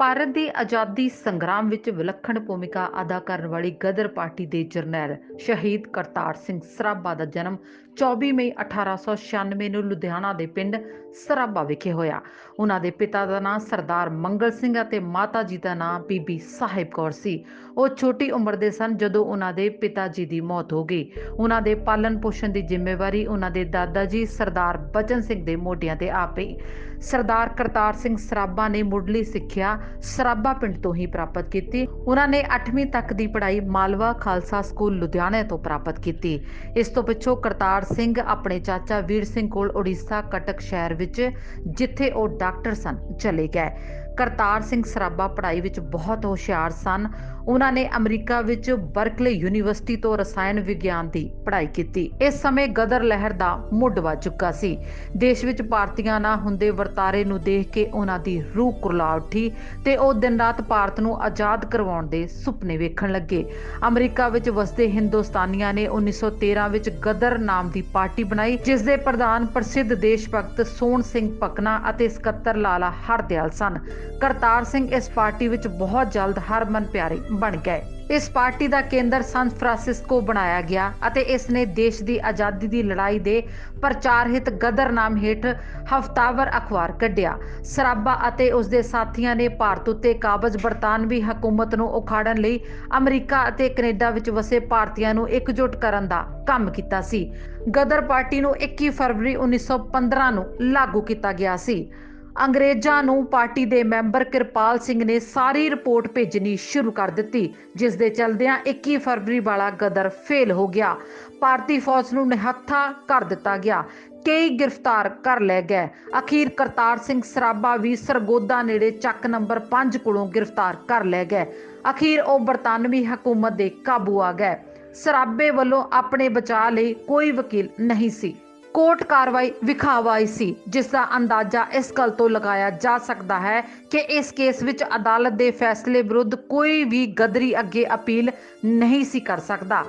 ਭਾਰਤ ਦੀ ਆਜ਼ਾਦੀ ਸੰਗਰਾਮ ਵਿੱਚ ਵਿਲੱਖਣ ਭੂਮਿਕਾ ਅਦਾ ਕਰਨ ਵਾਲੀ ਗਦਰ ਪਾਰਟੀ ਦੇ ਜਰਨੈਲ ਸ਼ਹੀਦ ਕਰਤਾਰ ਸਿੰਘ ਸਰਾਭਾ ਦਾ ਜਨਮ 24 ਮਈ 1896 ਨੂੰ ਲੁਧਿਆਣਾ ਦੇ ਪਿੰਡ ਸਰਾਭਾ ਵਿਖੇ ਹੋਇਆ। ਉਹਨਾਂ ਦੇ ਪਿਤਾ ਦਾ ਨਾਮ ਸਰਦਾਰ ਮੰਗਲ ਸਿੰਘ ਅਤੇ ਮਾਤਾ ਜੀ ਦਾ ਨਾਮ ਬੀਬੀ ਸਾਹਿਬ ਕੌਰ ਸੀ। ਉਹ ਛੋਟੀ ਉਮਰ ਦੇ ਸਨ ਜਦੋਂ ਉਹਨਾਂ ਦੇ ਪਿਤਾ ਜੀ ਦੀ ਮੌਤ ਹੋ ਗਈ। ਉਹਨਾਂ ਦੇ ਪਾਲਣ ਪੋਸ਼ਣ ਦੀ ਜ਼ਿੰਮੇਵਾਰੀ ਉਹਨਾਂ ਦੇ ਦਾਦਾ ਜੀ ਸਰਦਾਰ ਬਚਨ ਸਿੰਘ ਦੇ ਮੋਢਿਆਂ ਤੇ ਆ ਪਈ। ਸਰਦਾਰ ਕਰਤਾਰ ਸਿੰਘ ਸਰਾਭਾ ਨੇ ਮੁੱਢਲੀ ਸਿੱਖਿਆ ਸਰਾਭਾ ਪਿੰਡ ਤੋਂ ਹੀ ਪ੍ਰਾਪਤ ਕੀਤੀ। ਉਹਨਾਂ ਨੇ 8ਵੀਂ ਤੱਕ ਦੀ ਪੜ੍ਹਾਈ ਮਾਲਵਾ ਖਾਲਸਾ ਸਕੂਲ ਲੁਧਿਆਣਾ ਤੋਂ ਪ੍ਰਾਪਤ ਕੀਤੀ। ਇਸ ਤੋਂ ਪਿੱਛੋਂ ਕਰਤਾਰ ਸਿੰਘ ਆਪਣੇ ਚਾਚਾ ਵੀਰ ਸਿੰਘ ਕੋਲ ਉੜੀਸਾ ਕਟਕ ਸ਼ਹਿਰ ਵਿੱਚ, ਜਿੱਥੇ ਉਹ ਡਾਕਟਰ ਸਨ, ਚਲੇ ਗਏ। ਕਰਤਾਰ ਸਿੰਘ ਸਰਾਭਾ ਪੜ੍ਹਾਈ ਵਿੱਚ ਬਹੁਤ ਹੁਸ਼ਿਆਰ ਸਨ। ਉਹਨਾਂ ਨੇ ਅਮਰੀਕਾ ਵਿੱਚ ਬਰਕਲੇ ਯੂਨੀਵਰਸਿਟੀ ਤੋਂ ਰਸਾਇਣ ਵਿਗਿਆਨ ਦੀ ਪੜ੍ਹਾਈ ਕੀਤੀ। ਇਸ ਸਮੇਂ ਗਦਰ ਲਹਿਰ ਦਾ ਮੁੱਢ ਵੱਜ ਚੁੱਕਾ ਸੀ। ਦੇਸ਼ ਵਿੱਚ ਭਾਰਤੀਆਂ ਨਾਲ ਹੁੰਦੇ ਵਰਤਾਰੇ ਨੂੰ ਦੇਖ ਕੇ ਉਹਨਾਂ ਦੀ ਰੂਹ ਕੁਰਲਾ ਉੱਠੀ ਤੇ ਉਹ ਦਿਨ ਰਾਤ ਭਾਰਤ ਨੂੰ ਆਜ਼ਾਦ ਕਰਵਾਉਣ ਦੇ ਸੁਪਨੇ ਵੇਖਣ ਲੱਗੇ। ਅਮਰੀਕਾ ਵਿੱਚ ਵਸਦੇ ਹਿੰਦੁਸਤਾਨੀਆਂ ਨੇ 1913 ਵਿੱਚ ਗਦਰ ਨਾਮ ਦੀ ਪਾਰਟੀ ਬਣਾਈ, ਜਿਸ ਦੇ ਪ੍ਰਧਾਨ ਪ੍ਰਸਿੱਧ ਦੇਸ਼ ਭਗਤ ਸੋਹਣ ਸਿੰਘ ਪਕਨਾ ਅਤੇ ਸਕੱਤਰ ਲਾਲਾ ਹਰਦਿਆਲ ਸਨ। ਕਰਤਾਰ ਸਿੰਘ ਇਸ ਪਾਰਟੀ ਵਿੱਚ ਬਹੁਤ ਜਲਦ ਹਰਮਨ ਪਿਆਰੇ ਬਣ ਗਏ। ਇਸ ਪਾਰਟੀ ਦਾ ਕੇਂਦਰ ਸਨ ਫਰਾਂਸਿਸਕੋ ਬਣਾਇਆ ਗਿਆ ਅਤੇ ਇਸ ਨੇ ਦੇਸ਼ ਦੀ ਆਜ਼ਾਦੀ ਦੀ ਲੜਾਈ ਦੇ ਪ੍ਰਚਾਰ ਹਿਤ ਗਦਰ ਨਾਮ ਹੇਠ ਹਫਤਾਵਰ ਅਖਬਾਰ ਕੱਢਿਆ। ਸਰਾਭਾ ਅਤੇ ਉਸ ਦੇ ਸਾਥੀਆਂ ਨੇ ਭਾਰਤ ਉੱਤੇ ਕਾਬਜ਼ ਬਰਤਾਨਵੀ ਹਕੂਮਤ ਨੂੰ ਉਖਾੜਨ ਲਈ ਅਮਰੀਕਾ ਅਤੇ ਕੈਨੇਡਾ ਵਿੱਚ ਵਸੇ ਭਾਰਤੀਆਂ ਨੂੰ ਇਕਜੁੱਟ ਕਰਨ ਦਾ ਕੰਮ ਕੀਤਾ ਸੀ। ਗਦਰ ਪਾਰਟੀ ਨੂੰ 21 ਫਰਵਰੀ 1915 ਨੂੰ ਲਾਗੂ ਕੀਤਾ ਗਿਆ ਸੀ। ਅੰਗਰੇਜ਼ਾਂ ਨੂੰ ਪਾਰਟੀ ਦੇ ਮੈਂਬਰ ਕਿਰਪਾਲ ਸਿੰਘ ਨੇ ਸਾਰੀ ਰਿਪੋਰਟ ਭੇਜਣੀ ਸ਼ੁਰੂ ਕਰ ਦਿੱਤੀ, ਜਿਸ ਦੇ ਚਲਦਿਆਂ 21 ਫਰਵਰੀ ਵਾਲਾ ਗਦਰ ਫੇਲ ਹੋ ਗਿਆ। ਭਾਰਤੀ ਫੌਜ ਨੂੰ ਨਿਹੱਥਾ ਕਰ ਦਿੱਤਾ ਗਿਆ। ਕਈ ਗ੍ਰਿਫਤਾਰ ਕਰ ਲਏ ਗਏ। ਅਖੀਰ ਕਰਤਾਰ ਸਿੰਘ ਸਰਾਭਾ ਵੀ ਸਰਗੋਦਾ ਨੇੜੇ ਚੱਕ ਨੰਬਰ 5 ਕੋਲੋਂ ਗ੍ਰਿਫਤਾਰ ਕਰ ਲਏ ਗਏ। ਅਖੀਰ ਉਹ ਬਰਤਾਨਵੀ ਹਕੂਮਤ ਦੇ ਕਾਬੂ ਆ ਗਏ। ਸਰਾਭੇ ਵੱਲੋਂ ਆਪਣੇ ਬਚਾਅ ਲਈ ਕੋਈ ਵਕੀਲ ਨਹੀਂ ਸੀ। ਕੋਰਟ ਕਾਰਵਾਈ ਵਿਖਾਵਾਈ ਸੀ, ਜਿਸ ਦਾ ਅੰਦਾਜ਼ਾ ਇਸ ਗੱਲ ਤੋਂ ਲਗਾਇਆ ਜਾ ਸਕਦਾ ਹੈ ਕਿ ਇਸ ਕੇਸ ਵਿੱਚ ਅਦਾਲਤ ਦੇ ਫੈਸਲੇ ਵਿਰੁੱਧ ਕੋਈ ਵੀ ਗਦਰੀ ਅੱਗੇ ਅਪੀਲ ਨਹੀਂ ਸੀ ਕਰ ਸਕਦਾ।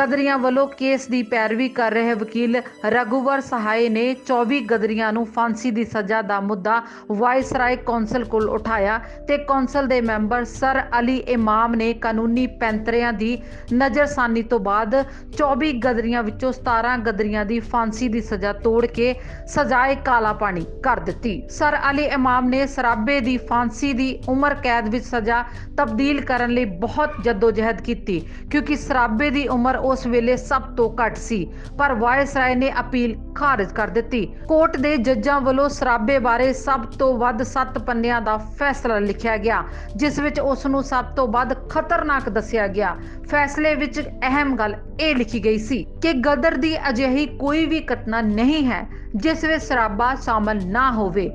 ਗਦਰੀਆਂ ਵੱਲੋਂ ਕੇਸ ਦੀ ਪੈਰਵੀ ਕਰ ਰਹੇ ਵਕੀਲ ਰਘੁਵਰ ਸਹਾਏ ਨੇ 24 ਗਦਰੀਆਂ ਨੂੰ ਫਾਂਸੀ ਦੀ ਸਜ਼ਾ ਦਾ ਮੁੱਦਾ ਵਾਇਸਰਾਏ ਕੌਂਸਲ ਕੋਲ ਉਠਾਇਆ ਤੇ ਕੌਂਸਲ ਦੇ ਮੈਂਬਰ ਸਰ ਅਲੀ ਇਮਾਮ ਨੇ ਕਾਨੂੰਨੀ ਪੈਂਤਰਿਆਂ ਦੀ ਨਜ਼ਰਸਾਨੀ ਤੋਂ ਬਾਅਦ 24 ਗਦਰੀਆਂ ਵਿੱਚੋਂ 17 ਗਦਰੀਆਂ ਦੀ ਫਾਂਸੀ ਦੀ ਸਜ਼ਾ ਤੋੜ ਕੇ ਸਜ਼ਾਏ ਕਾਲਾ ਪਾਣੀ ਕਰ ਦਿੱਤੀ। ਸਰ ਅਲੀ ਇਮਾਮ ਨੇ ਸਰਾਬੇ ਦੀ ਫਾਂਸੀ ਦੀ ਉਮਰ ਕੈਦ ਵਿੱਚ ਸਜ਼ਾ ਤਬਦੀਲ ਕਰਨ ਲਈ ਬਹੁਤ ਜਦੋਜਹਿਦ ਕੀਤੀ, ਕਿਉਂਕਿ ਸਰਾਬੇ ਦੀ ਉਮਰ ਉਸ ਵੇਲੇ ਸਭ ਤੋਂ ਘੱਟ ਸੀ, ਪਰ ਵਾਇਸਰਾਏ ਨੇ ਅਪੀਲ ਖਾਰਜ ਕਰ ਦਿੱਤੀ। ਕੋਰਟ ਦੇ ਜੱਜਾਂ ਵੱਲੋਂ ਸਰਾਬੇ ਬਾਰੇ ਸਭ ਤੋਂ ਵੱਧ 7 ਪੰਨਿਆਂ ਦਾ ਫੈਸਲਾ ਲਿਖਿਆ ਗਿਆ, ਜਿਸ ਵਿੱਚ ਉਸ ਨੂੰ ਸਭ ਤੋਂ ਵੱਧ ਖਤਰਨਾਕ ਦੱਸਿਆ ਗਿਆ। ਫੈਸਲੇ ਵਿੱਚ ਅਹਿਮ ਗੱਲ ਇਹ ਲਿਖੀ ਗਈ ਸੀ ਕਿ ਗਦਰ ਦੀ ਅਜਿਹੀ ਕੋਈ ਵੀ ਘਟਨਾ ਨਹੀਂ ਹੈ, ਜਿਸ ਵਿੱਚ ਸਰਾਬਾ ਸ਼ਾਮਲ ਨਾ ਹੋਵੇ।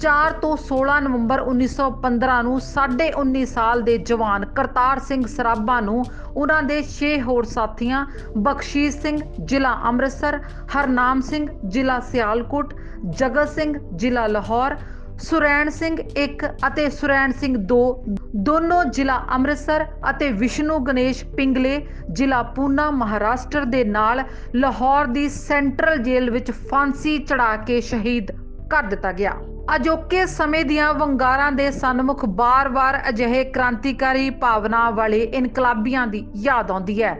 4 ਤੋਂ 16 ਨਵੰਬਰ 1915 ਨੂੰ 19.5 ਸਾਲ ਦੇ ਜਵਾਨ ਕਰਤਾਰ ਸਿੰਘ ਸਰਾਭਾ ਨੂੰ ਉਹਨਾਂ ਦੇ 6 ਹੋਰ ਸਾਥੀਆਂ ਬਖਸ਼ੀਸ਼ ਸਿੰਘ, ਜ਼ਿਲ੍ਹਾ ਅੰਮ੍ਰਿਤਸਰ, ਹਰਨਾਮ ਸਿੰਘ, ਜ਼ਿਲ੍ਹਾ ਸਿਆਲਕੋਟ, ਜਗਤ ਸਿੰਘ, ਜ਼ਿਲ੍ਹਾ ਲਾਹੌਰ ਸੁਰੈਣ ਸਿੰਘ 1 ਅਤੇ ਸੁਰੈਣ ਸਿੰਘ 2 ਦੋਨੋਂ ਜ਼ਿਲ੍ਹਾ ਅੰਮ੍ਰਿਤਸਰ ਅਤੇ ਵਿਸ਼ਨੂੰ ਗਣੇਸ਼ ਪਿੰਗਲੇ ਜ਼ਿਲ੍ਹਾ ਪੂਨਾ ਮਹਾਰਾਸ਼ਟਰ ਦੇ ਨਾਲ ਲਾਹੌਰ ਦੀ ਸੈਂਟਰਲ ਜੇਲ੍ਹ ਵਿੱਚ ਫਾਂਸੀ ਚੜਾ ਕੇ ਸ਼ਹੀਦ ਕਰ ਦਿੱਤਾ ਗਿਆ। ਅਜੋਕੇ ਸਮੇਂ ਦੀਆਂ ਵੰਗਾਰਾਂ ਦੇ ਸਨਮੁਖ ਬਾਰ-ਬਾਰ ਅਜਿਹੇ ਕ੍ਰਾਂਤੀਕਾਰੀ ਭਾਵਨਾ ਵਾਲੇ ਇਨਕਲਾਬੀਆਂ ਦੀ ਯਾਦ ਆਉਂਦੀ ਹੈ।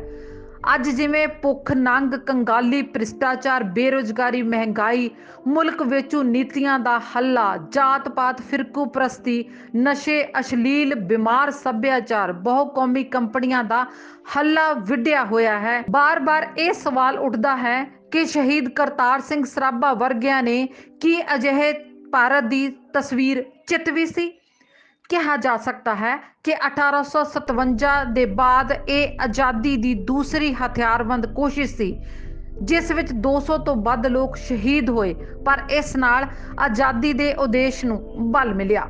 ਅੱਜ ਜਿਵੇਂ ਭੁੱਖ, ਨੰਗ, ਕੰਗਾਲੀ, ਭ੍ਰਿਸ਼ਟਾਚਾਰ, ਬੇਰੁਜ਼ਗਾਰੀ, ਮਹਿੰਗਾਈ, ਮੁਲਕ ਵਿੱਚੋਂ ਨੀਤੀਆਂ ਦਾ ਹੱਲਾ, ਜਾਤ-ਪਾਤ, ਫਿਰਕੂ ਪ੍ਰਸਤੀ, ਨਸ਼ੇ, ਅਸ਼ਲੀਲ, ਬਿਮਾਰ ਸੱਭਿਆਚਾਰ ਬਹੁਕੌਮੀ ਕੰਪਨੀਆਂ ਦਾ ਹੱਲਾ ਵਿੱਢਿਆ ਹੋਇਆ ਹੈ। ਬਾਰ-ਬਾਰ ਇਹ ਸਵਾਲ ਉੱਠਦਾ ਹੈ ਕਿ ਸ਼ਹੀਦ ਕਰਤਾਰ ਸਿੰਘ ਸਰਾਭਾ ਵਰਗਿਆਂ ਨੇ ਕੀ ਅਜਿਹੇ ਭਾਰਤ ਦੀ ਤਸਵੀਰ ਚਿਤਵੀ ਸੀ? ਕਿਹਾ ਜਾ ਸਕਦਾ ਹੈ ਕਿ 1857 ਦੇ ਬਾਅਦ ਇਹ ਆਜ਼ਾਦੀ ਦੀ ਦੂਸਰੀ ਹਥਿਆਰਬੰਦ ਕੋਸ਼ਿਸ਼ ਸੀ, ਜਿਸ ਵਿੱਚ 200 ਤੋਂ ਵੱਧ ਲੋਕ ਸ਼ਹੀਦ ਹੋਏ, ਪਰ ਇਸ ਨਾਲ ਆਜ਼ਾਦੀ ਦੇ ਉਦੇਸ਼ ਨੂੰ ਬਲ ਮਿਲਿਆ।